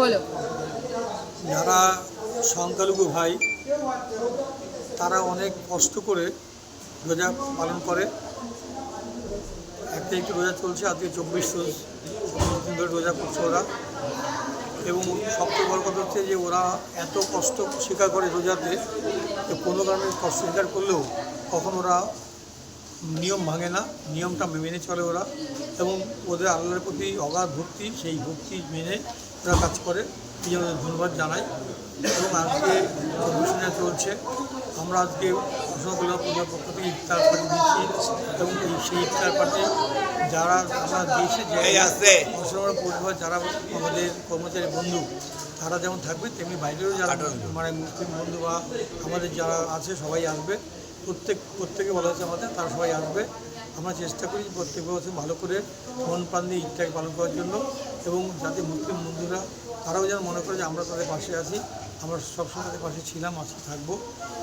বলো। যারা সংখ্যালঘু ভাই, তারা অনেক কষ্ট করে রোজা পালন করে। একটা একটু রোজা চলছে, আজকে চব্বিশ দিন ধরে রোজা করছে ওরা। এবং সবচেয়ে বড় কথা হচ্ছে যে ওরা এত কষ্ট স্বীকার করে রোজাতে যে কোনো কারণে কষ্ট স্বীকার করলেও কখন ওরা নিয়ম ভাঙে না, নিয়মটা মেনে চলে ওরা। এবং ওদের আল্লাহর প্রতি অগাধ ভক্তি, সেই ভক্তি মেনে ওরা কাজ করে। এই জন্য ধন্যবাদ জানাই। এবং আজকে দিনে চলছে। আমরা আজকে ঘোষণা পূজার পক্ষ থেকে ইফতার পার্টি দিচ্ছি এবং এই সেই ইফতার পার্টি যারা আমরা দিয়েছি যে ঘোষণা পরিবার যারা আমাদের কর্মচারী বন্ধু তারা যেমন থাকবে তেমনি বাইরেও যারা মানে মুসলিম বন্ধু বা আমাদের যারা আছে সবাই আসবে। প্রত্যেক প্রত্যেকে বলা হচ্ছে আমাদের তারা সবাই আসবে। আমরা চেষ্টা করি প্রত্যেক বছর ভালো করে মন প্রাণ দিয়ে ঈদটাকে পালন করার জন্য এবং যাতে মুসলিম বন্ধুরা তারাও যেন মনে করে যে আমরা তাদের পাশে আছি আমরা সবসময় তাদের পাশে ছিলাম আছি থাকব।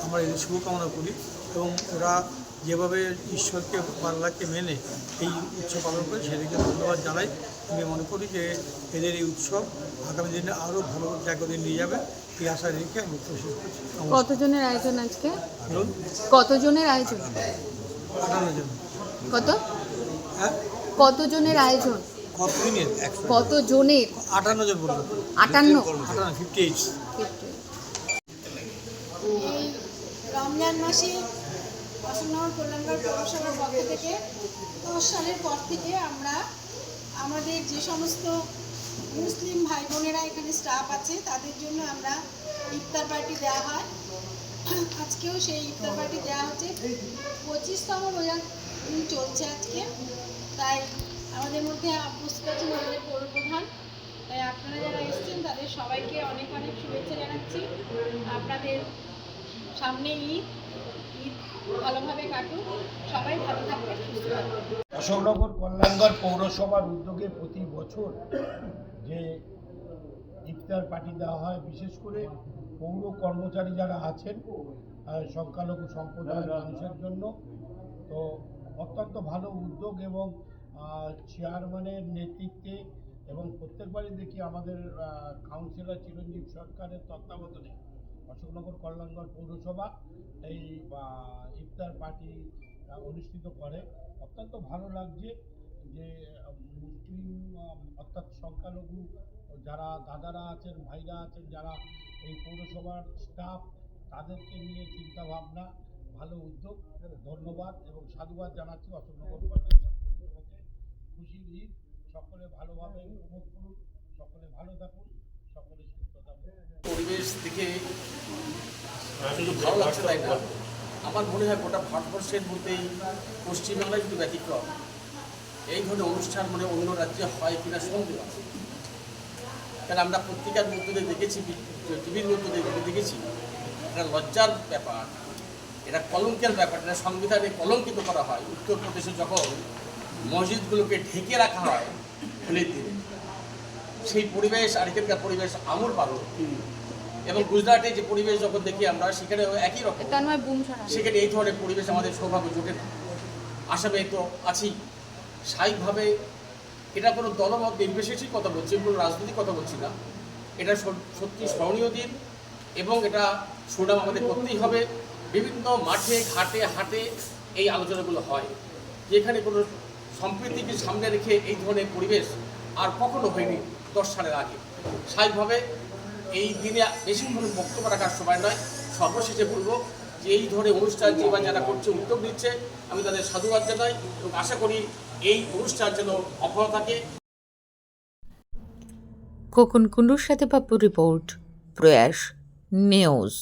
আমরা এদের শুভকামনা করি এবং ওরা যেভাবে ঈশ্বরকে পাল্লাকে মেনে এই উৎসব পালন করে সেদিকে ধন্যবাদ জানাই। আমি মনে করি যে এদের এই উৎসব আগামী দিনে আরও ভালো জায়গায় নিয়ে যাবে এই আশা রেখে আমি শেষ করছি। কতজনের আয়োজন আজকে? কতজনের আয়োজন? আটান্ন জন। কত? হ্যাঁ? কতজনের আয়োজন? কতদিনের কতজনের? আটান্ন জন আটান্ন। এই রমজান মাসে অশোকনগর কল্যাণগড় পৌরসভার পক্ষ থেকে দশ সালের পর থেকে আমরা আমাদের যে সমস্ত মুসলিম ভাই বোনেরা এখানে স্টাফ আছে তাদের জন্য আমরা ইফতার পার্টি দেওয়া হয়। আজকেও সেই ইফতার পার্টি দেওয়া হচ্ছে। পঁচিশতম রোজা চলছে আজকে। তাই আমাদের মধ্যে উপস্থিত আছেন আমাদের পৌরপ্রধান। তাই আপনারা যারা এসেছেন, তাদের সবাইকে অনেক অনেক শুভেচ্ছা জানাচ্ছি। আপনাদের সামনে ঈদ ঈদ ভালোভাবে কাটুক। সবাই ভালো থাকবেন, সুস্থ অশোকনগর কল্যাণগড় পৌরসভার উদ্যোগে প্রতি বছর যে ইফতার পার্টি দেওয়া হয়, বিশেষ করে পৌর কর্মচারী যারা আছেন সংখ্যালঘু সম্প্রদায়ের মানুষের জন্য, তো অত্যন্ত ভালো উদ্যোগ এবং চেয়ারম্যানের নেতৃত্বে এবং প্রত্যেকবারই দেখি আমাদের কাউন্সিলর চিরঞ্জীব সরকারের তত্ত্বাবধানে অশোকনগর কল্যাণগড় পৌরসভা এই ইফতার পার্টি অনুষ্ঠিত করে। অত্যন্ত ভালো লাগছে যে মুসলিম অর্থাৎ সংখ্যালঘু যারা দাদারা আছেন, ভাইরা আছেন, যারা এই পৌরসভার স্টাফ তাদেরকে নিয়ে চিন্তা ভাবনা ভালো উদ্যোগ ধন্যবাদ এবং সাধুবাদ জানাচ্ছি অশোকনগর কল্যাণগড় খুশির ঈদ সকলে ভালোভাবে উপভোগ করুন সকলে ভালো থাকুন সকলে সুস্থ থাকুন পরিবেশ দেখে শুধু ভালো লাগছে তাই না আমার মনে হয় গোটা ভারতবর্ষের মধ্যেই পশ্চিমবাংলায় শুধু ব্যতিক্রম এই ধরনের অনুষ্ঠান মানে অন্য রাজ্যে হয় কিনা সন্দেহ আছে। কারণ আমরা পত্রিকার মধ্যে দেখেছি টিভির মধ্যে দেখেছি একটা লজ্জার ব্যাপার। এটা কলঙ্কের ব্যাপার এটা সংবিধানে কলঙ্কিত করা হয়। উত্তরপ্রদেশে যখন মসজিদগুলোকে ঢেকে রাখা হয় হোলির দিনে সেই পরিবেশ আর এখানকার পরিবেশ আমূল পালন। এবং গুজরাটে যে পরিবেশ যখন দেখি আমরা সেখানে একই রকম। সেখানে এই ধরনের পরিবেশ আমাদের সৌভাগ্য জোটে না। আসামে তো আছি স্বাভাবিকভাবে এটা কোনো দলমত নির্বিশেষেই কথা বলছি কোনো রাজনৈতিক কথা বলছি না। এটা সত- সত্যি স্মরণীয় দিন এবং এটা সুনাম আমাদের করতেই হবে। বিভিন্ন মাঠে, ঘাটে, হাটে এই আলোচনাগুলো হয়। যেখানে কোনো সম্প্রীতিকে সামনে রেখে এই ধরনের পরিবেশ আর কখনো হয়নি দশ সালের আগে। স্বাভাবিকভাবে এই দিনে বেশিক্ষণ বক্তব্য রাখার সময় নয়, সর্বশেষে বলব যে এই ধরনের অনুষ্ঠান যে বা যারা করছে, উদ্যোগ নিচ্ছে, আমি তাদের সাধুবাদ জানাই এবং আশা করি এই অনুষ্ঠান যেন অব্যাহত থাকে। খোকন কুণ্ডুর সাথে পাপ্পু রিপোর্ট, প্রয়াস নিউজ।